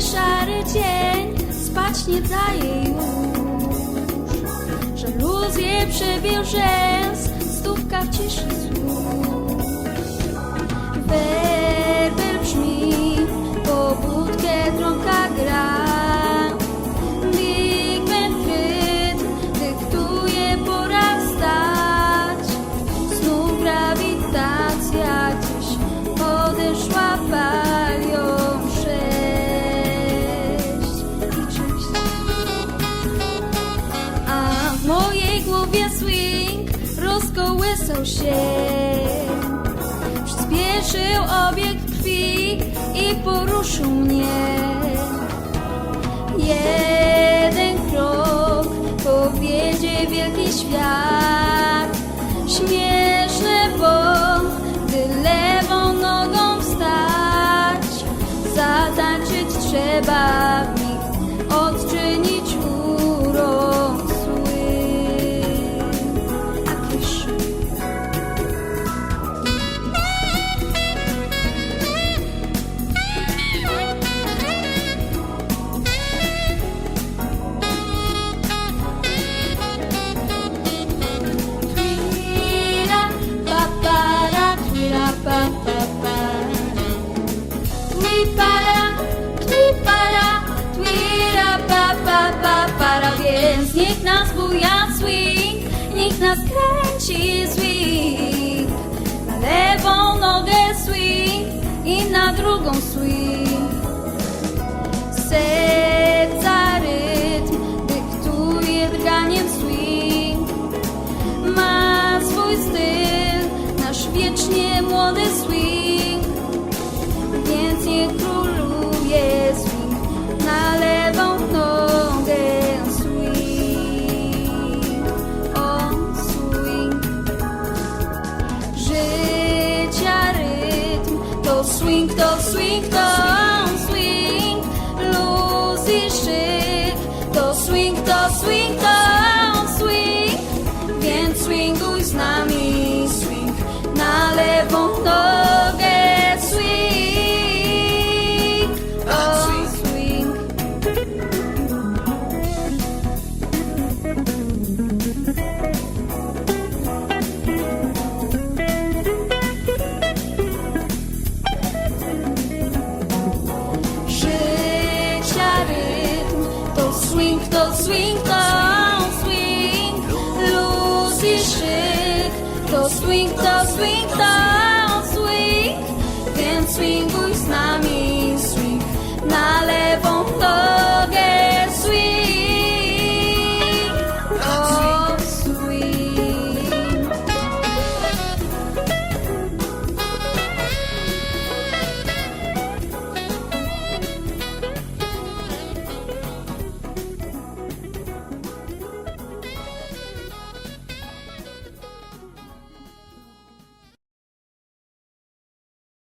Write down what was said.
szary dzień spać nie daje już. Żaluzje przebił rzęs, stówka w ciszy słów. Werber brzmi, pobudkę trąka gra. Big Ben rytm rozkołysał się. Przyspieszył obieg krwi i poruszył mnie. Jeden krok powiedzie wielki świat. Śmieszne, bo gdy lewą nogą wstać, zatańczyć trzeba Więc niech nas buja swing, niech nas kręci swing. Na lewą nogę swing i na drugą swing. Serca rytm dyktuje drganiem swing. Ma swój styl, nasz wiecznie młody swing. Swing, to swing, to swing. Luz i to swing, to swing. Luz i szyk to swing, to swing, to swing. Więc swinguj